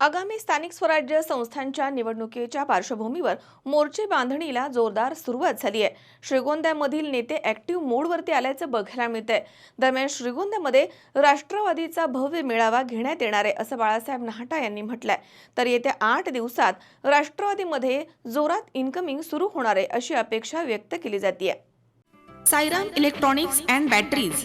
आगामी स्थानिक स्वराज्य संस्थांच्या निवडणुकीच्या पार्श्वभूमीवर मोर्चे बांधणीला जोरदार सुरुवात झाली आहे. श्रीगोंद्यामधील नेते ऍक्टिव्ह मोडवरती आल्याचं बघायला मिळतंय. दरम्यान श्रीगोंद्यामध्ये राष्ट्रवादीचा भव्य मेळावा घेण्यात येणार आहे असं बाळासाहेब नाहटा यांनी म्हटलंय. तर येत्या आठ दिवसात राष्ट्रवादीमध्ये जोरात इन्कमिंग सुरू होणार आहे अशी अपेक्षा व्यक्त केली जाते सायराम इलेक्ट्रॉनिक्स अँड बॅटरीज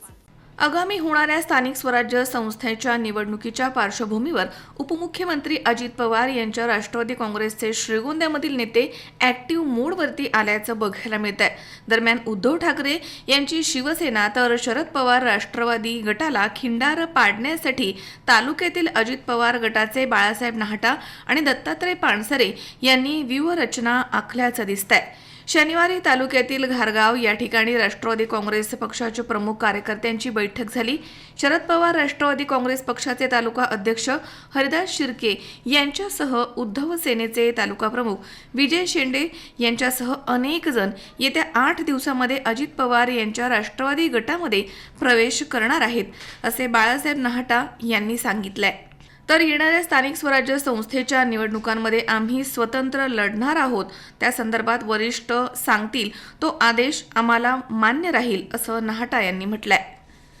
आगामी होणाऱ्या स्थानिक स्वराज्य संस्थेच्या निवडणुकीच्या पार्श्वभूमीवर उपमुख्यमंत्री अजित पवार यांच्या राष्ट्रवादी काँग्रेसचे श्रीगोंद्यामधील नेते ऍक्टिव्ह मोडवरती आल्याचं बघायला मिळत आहे दरम्यान उद्धव ठाकरे यांची शिवसेना तर शरद पवार राष्ट्रवादी गटाला खिंडार पाडण्यासाठी तालुक्यातील अजित पवार गटाचे बाळासाहेब नाहटा आणि दत्तात्रय पानसरे यांनी व्यूहरचना आखल्याचं दिसतंय. शनिवारी तालुक्यातील घारगाव या ठिकाणी राष्ट्रवादी काँग्रेस पक्षाच्या प्रमुख कार्यकर्त्यांची बैठक झाली. शरद पवार राष्ट्रवादी काँग्रेस पक्षाचे तालुका अध्यक्ष हरिदास शिर्के यांच्यासह उद्धव सेनेचे तालुका प्रमुख विजय शेंडे यांच्यासह अनेक जण येत्या आठ दिवसामध्ये अजित पवार यांच्या राष्ट्रवादी गटामध्ये प्रवेश करणार आहेत असे बाळासाहेब नाहटा यांनी सांगितलं आहे तर येणाऱ्या स्थानिक स्वराज्य संस्थेच्या निवडणुकांमध्ये आम्ही स्वतंत्र लढणार आहोत. त्या संदर्भात वरिष्ठ सांगतील तो आदेश आम्हाला मान्य राहील असं नाहटा यांनी म्हटलंय.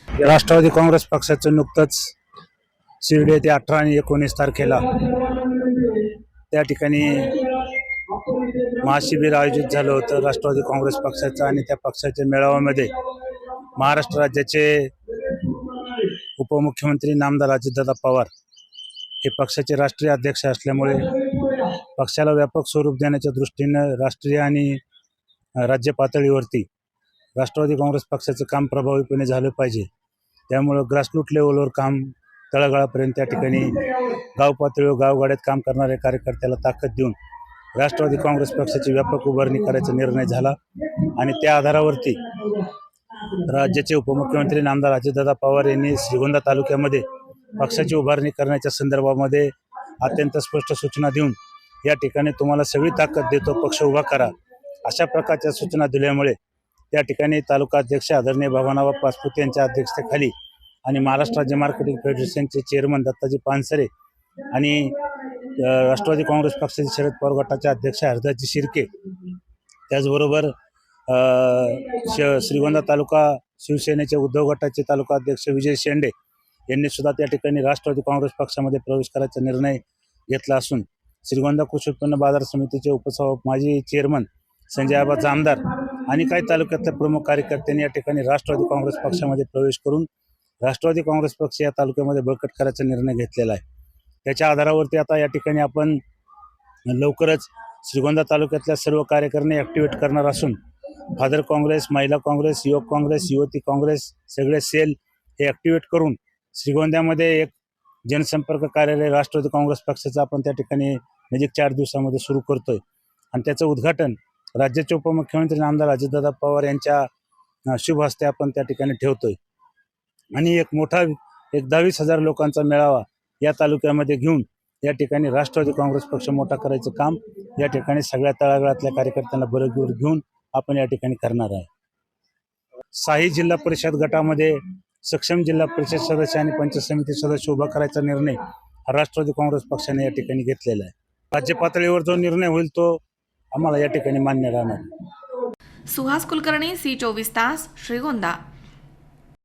राष्ट्रवादी काँग्रेस पक्षाचं नुकतंच शिर्डी ते अठरा आणि एकोणीस तारखेला त्या ठिकाणी महाशिबिर आयोजित झालं होतं राष्ट्रवादी काँग्रेस पक्षाचं आणि त्या पक्षाच्या मेळाव्यामध्ये महाराष्ट्र राज्याचे उपमुख्यमंत्री नामदार अजितदादा पवार हे पक्षाचे राष्ट्रीय अध्यक्ष असल्यामुळे पक्षाला व्यापक स्वरूप देण्याच्या दृष्टीनं राष्ट्रीय आणि राज्य पातळीवरती राष्ट्रवादी काँग्रेस पक्षाचं काम प्रभावीपणे झालं पाहिजे. त्यामुळं ग्रासरूट लेवलवर काम तळागाळापर्यंत त्या ठिकाणी गाव पातळीवर गावगाड्यात काम करणाऱ्या कार्यकर्त्याला ताकद देऊन राष्ट्रवादी काँग्रेस पक्षाची व्यापक उभारणी करायचा निर्णय झाला. आणि त्या आधारावरती राज्याचे उपमुख्यमंत्री नामदार अजितदादा पवार यांनी श्रीगोंदा तालुक्यामध्ये पक्षाची उभारणी करण्याच्या संदर्भामध्ये अत्यंत स्पष्ट सूचना देऊन या ठिकाणी तुम्हाला सगळी ताकद देतो पक्ष उभा करा. अशा प्रकारच्या सूचना दिल्यामुळे त्या ठिकाणी तालुका अध्यक्ष आदरणीय बाबानाबा पासपुत यांच्या अध्यक्षतेखाली आणि महाराष्ट्र राज्य मार्केटिंग फेडरेशनचे चेअरमन दत्ताजी पानसरे आणि राष्ट्रवादी काँग्रेस पक्षाचे शरद पवार गटाचे अध्यक्ष हरदाजी शिर्के त्याचबरोबर श श्रीगोंदा तालुका शिवसेनेचे उद्धव गटाचे तालुका अध्यक्ष विजय शेंडे यांनी सुद्धा त्या ठिकाणी राष्ट्रवादी काँग्रेस पक्षामध्ये प्रवेश करायचा निर्णय घेतला असून श्रीगोंदा कृषी उत्पन्न बाजार समितीचे उपसभा माजी चेअरमन संजय आबा जामदार आणि काही तालुक्यातल्या प्रमुख कार्यकर्त्यांनी या ठिकाणी राष्ट्रवादी काँग्रेस पक्षामध्ये प्रवेश करून राष्ट्रवादी काँग्रेस पक्ष या तालुक्यामध्ये बळकट करायचा निर्णय घेतलेला आहे. त्याच्या आधारावरती आता या ठिकाणी आपण लवकरच श्रीगोंदा तालुक्यातल्या सर्व कार्यकर्ते ॲक्टिवेट करणार असून फादर काँग्रेस महिला काँग्रेस युवक काँग्रेस युवती काँग्रेस सगळे सेल हे ॲक्टिवेट करून श्रीगोंद्यामध्ये एक जनसंपर्क कार्यालय राष्ट्रवादी काँग्रेस पक्षाचं आपण त्या ठिकाणी नजीक चार दिवसामध्ये सुरू करतोय. आणि त्याचं उद्घाटन राज्याचे उपमुख्यमंत्री आमदार अजितदादा पवार यांच्या शुभ हस्ते आपण त्या ठिकाणी ठेवतोय. आणि एक मोठा एक दहावीस हजार लोकांचा मेळावा या तालुक्यामध्ये घेऊन या ठिकाणी राष्ट्रवादी काँग्रेस पक्ष मोठा करायचं काम या ठिकाणी सगळ्या तळागाळातल्या कार्यकर्त्यांना बरोबर घेऊन आपण या ठिकाणी करणार आहे. साही जिल्हा परिषद गटामध्ये सक्षम जिल्हा परिषद सदस्य आणि पंचायत समिती सदस्य उभा करायचा निर्णय हा राष्ट्रवादी काँग्रेस पक्षाने या ठिकाणी घेतलेला आहे. राज्य पातळीवर जो निर्णय होईल तो आम्हाला या ठिकाणी मान्य राहणार. सुहास कुलकर्णी सी चोवीस तास श्रीगोंदा.